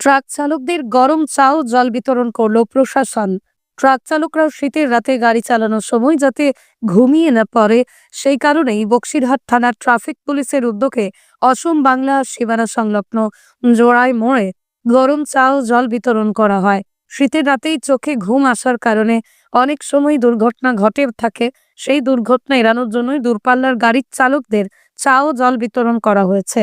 Truck চালকদের গরম চা ও জল বিতরণ করল প্রশাসন। ট্রাক চালকরা শীতের রাতে গাড়ি চালানোর সময় যাতে ঘুমিয়ে না পড়ে, সেই কারণেই বক্সিরহাট থানার ট্রাফিক পুলিশের উদ্যোগে অসম বাংলা সীমানা সংলগ্ন জোড়ায় মোড়ে গরম চা ও জল বিতরণ করা হয়। শীতের রাতেই চোখে ঘুম আসার কারণে অনেক সময় দুর্ঘটনা ঘটে থাকে। সেই দুর্ঘটনা এড়ানোর জন্যই দূরপাল্লার গাড়ির চালকদের চা ও জল বিতরণ করা হয়েছে।